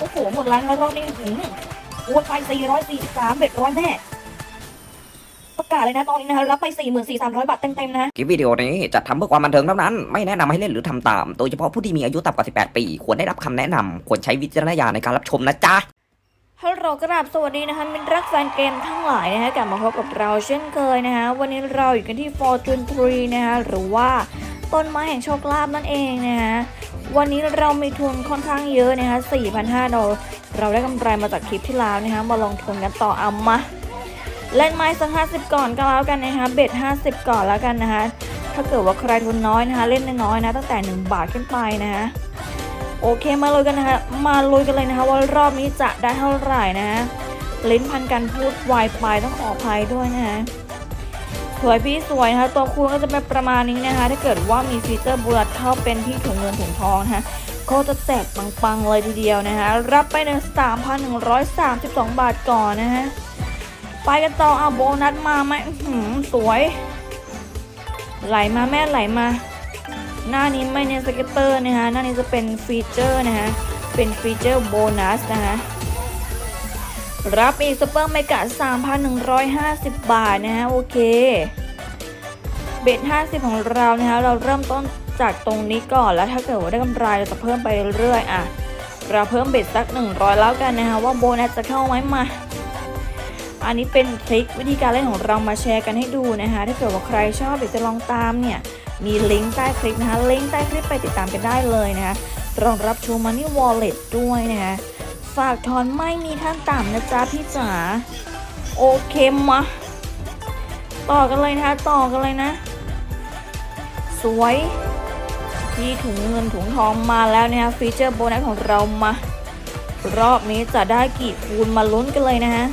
โอ้โหหมดแล้วนะรอบนี้หืมคูณไป 443เบ็ดร้อยแน่ประกาศเลยนะตอนนี้นะคะรับไป 44,300 บาทเต็มๆนะคลิปวิดีโอนี้จัดทำเพื่อความบันเทิงเท่านั้น ไม่แนะนำให้เล่นหรือทำตาม โดยเฉพาะผู้ที่มีอายุต่ำกว่า 18 ปี ควรได้รับคำแนะนำควรใช้วิจารณญาณในการรับชมนะจ๊ะฮัลโหลกราบสวัสดีนะคะมินรักแฟนเกมทั้งหลายนะคะกลับมาพบกับเราเช่นเคยนะคะวันนี้เราอยู่กันที่ Fortune 3 นะคะหรือว่าต้นไม้แห่งโชคลาภนั่นเองนะคะ วันนี้เรามีทุนค่อนข้างเยอะนะคะ4,500ดอลเราได้กำไรมาจากคลิปที่แล้วนะคะ มาลงทุนกันต่อเอามาเล่นไม้สัก 50 ก่อนก็แล้วกันนะคะ เบ็ด 50 ก่อนแล้วกันนะคะ ถ้าเกิดว่าใครทุนน้อยนะคะ เล่นน้อยๆนะ ตั้งแต่ 1 บาทขึ้นไปนะคะโอเคมาลุยกันนะคะ มาลุยกันเลยนะคะว่ารอบนี้จะได้เท่าไหร่นะลิ้นพันกันพูดวายไปต้องขออภัยด้วยนะคะ สวยพี่สวยนะคะตัวคูณก็จะเป็นประมาณนี้นะคะ ถ้าเกิดว่ามีฟีเจอร์บูรัดเข้าเป็นที่ถุงเงินถุงทองนะคะก็จะแจกปังๆเลยทีเดียวนะคะ รับไปใน3,132บสองบาทก่อนนะคะไปกันต่อเอาโบนัสมาไหมหือสวย ไหลมาแม่ไหลมา หน้านี้ไม่เน้นสเก็ตเตอร์นะคะหน้านี้จะเป็นฟีเจอร์นะคะเป็นฟีเจอร์โบนัสนะคะ รับอีกซุปเปอร์เมกะ 3,150 บาทนะคะโอเค เบ็ด50 ของเรานะคะ เราเริ่มต้นจากตรงนี้ก่อนแล้วถ้าเกิดว่าได้กำไรเราจะเพิ่มไปเรื่อยๆอะ เราเพิ่มเบ็ดสัก 100 แล้วกันนะคะ ว่าโบนัสจะเข้าไหมมา อันนี้เป็นทริควิธีการเล่นของเรามาแชร์กันให้ดูนะคะ ถ้าเกิดว่าใครชอบหรือจะลองตามเนี่ย มีลิงก์ใต้คลิปนะคะ ลิงก์ใต้คลิปไปติดตามกันได้เลยนะคะรองรับชูมันนี่วอลเล็ตด้วยนะคะ ฝากถอนไม่มีขั้นต่ำนะจ๊ะพี่จ๋าโอเคมาต่อกันเลยนะคะต่อกันเลยนะ สวยที่ถุงเงินถุงทองมาแล้วนะคะฟีเจอร์โบนัสของเรามา รอบนี้จะได้กี่คูณมาลุ้นกันเลยนะฮะ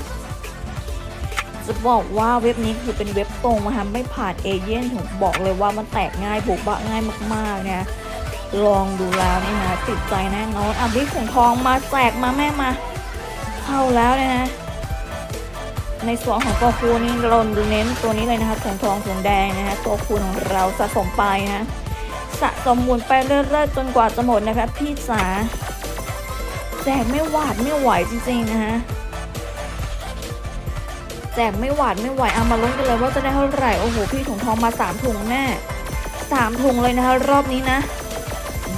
จะบอกว่าเว็บนี้คือเป็นเว็บตรงนะคะไม่ผ่านเอเย่นผมบอกเลยว่ามันแตกง่ายบุกบะง่ายมากๆนะ ลองดูแล้วนี่นะติดใจแน่นอนอะบิ๊กถุงทองมาแจกมาแม่มา เข้าแล้วนะฮะในส่วนของตัวคูนี่เราเน้นตัวนี้เลยนะคะถุงทองถุงแดงนะฮะตัวคูของเราสะสมไปนะสะสมหมุนไปเรื่อยๆจนกว่าจะหมดนะคะ พี่จ๋าแจกไม่หวาดไม่ไหวจริงๆนะฮะแจกไม่หวาดไม่ไหวเอามาลุ้นกันเลยว่าจะได้เท่าไหร่โอ้โหพี่ถุงทองมาสามถุงแน่สามถุงเลยนะคะรอบนี้นะ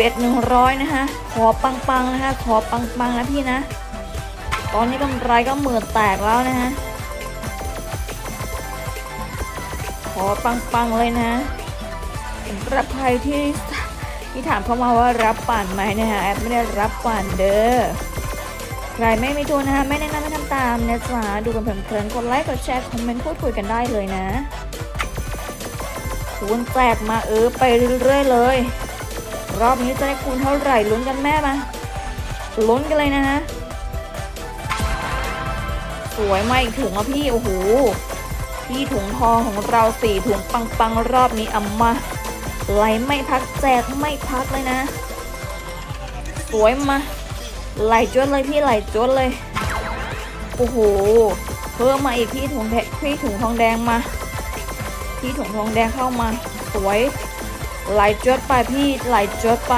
เบ็ดหนึ่งร้อยนะคะขอปังๆนะคะขอปังๆนะพี่นะ ตอนนี้กำไรก็หมื่นแตกแล้วนะฮะขอปังๆเลยนะสำหรับใครที่ที่ถามเข้ามาว่ารับปั่นไหมนะคะแอปไม่ได้รับปั่นเด้อใครไม่มีทุนนะคะไม่แนะนำให้ทำตามนะจ๊ะดูกันเพลินๆกดไลค์กดแชร์คอมเมนต์พูดคุยกันได้เลยนะคูณแจกมาเออไปเรื่อยๆเลย รอบนี้จะได้คูณเท่าไหร่ลุ้นกันแม่มาลุ้นกันเลยนะฮะสวยมาอีกถุงแล้วพี่โอ้โหพี่ถุงทองของเราสี่ถุงปังๆรอบนี้เอามาไหลไม่พักแจกไม่พักเลยนะ สวยมาไหลจวดเลยพี่ไหลจวดเลยโอ้โหเพิ่มมาอีกพี่ถุงแดงพี่ถุงทองแดงมา พี่ถุงทองแดงเข้ามา สวย ไหลจวดไปพี่ไหลจวดไป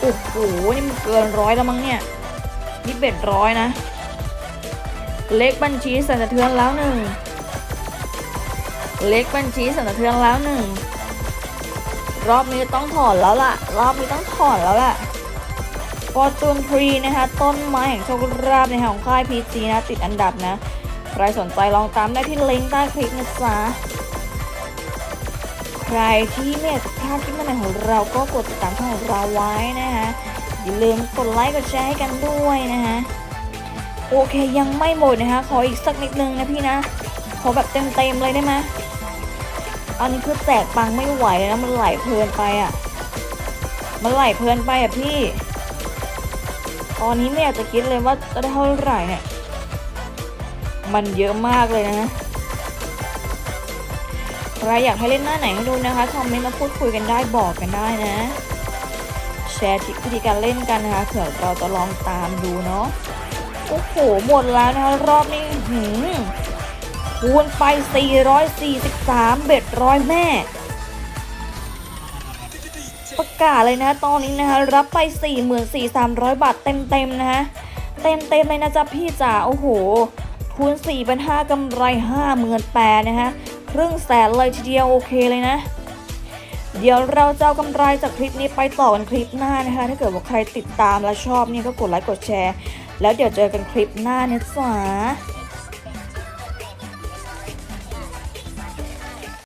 โอ้โหนี่มันเกินร้อยแล้วมั้งเนี่ยนี่เบ็ดร้อยนะ เล็กบัญชีสั่นสะเทือนแล้วหนึ่งเล็กบัญชีสั่นสะเทือนแล้วหนึ่งรอบนี้ต้องถอนแล้วล่ะ รอบนี้ต้องถอนแล้วล่ะฟอร์จูนทรีนะคะ ต้นไม้แห่งโชคลาภในของค่ายพีจีนะ ติดอันดับนะ ใครสนใจลองตามได้ที่ลิงก์ใต้คลิปนะจ๊ะ ใครที่ไม่อยากจะพลาดคลิปใหม่ของเราก็กดติดตามช่องของเราไว้นะคะอย่าลืมกดไลค์กดแชร์ให้กันด้วยนะคะโอเคยังไม่หมดนะคะ ขออีกสักนิดนึงนะพี่นะ ขอแบบเต็มๆเลยได้ไหมอันนี้คือแจกปังไม่ไหวเลยนะมันไหลเพลินไปอะ มันไหลเพลินไปอะพี่ ตอนนี้ไม่อยากจะคิดเลยว่าจะได้เท่าไหร่เนี่ย มันเยอะมากเลยนะ รอยากให้เล่นหน้าไหนให้ดูนะคะคอมเมนต์มาพูดคุยกันได้บอกกันได้นะ แชร์ทริควิธีการเล่นกันนะคะเผื่อเราจะลองตามดูเนาะโอ้โหหมดแล้วนะคะรอบนี้หือคูณไป 443 เบ็ดร้อยแม่ ประกาศเลยนะตอนนี้นะคะรับไป 44,300 บาทเต็มๆนะคะเต็มๆเลยนะจ๊ะพี่จ๋าโอ้โหคูณ4เป็น5กำไร 58,000นะคะ ครึ่งแสนเลยทีเดียวโอเคเลยนะ เดี๋ยวเราจะเอากำไรจากคลิปนี้ไปต่อกันคลิปหน้านะคะ ถ้าเกิดว่าใครติดตามและชอบเนี่ยก็กดไลค์กดแชร์ แล้วเดี๋ยวเจอกันคลิปหน้านะจ๊ะ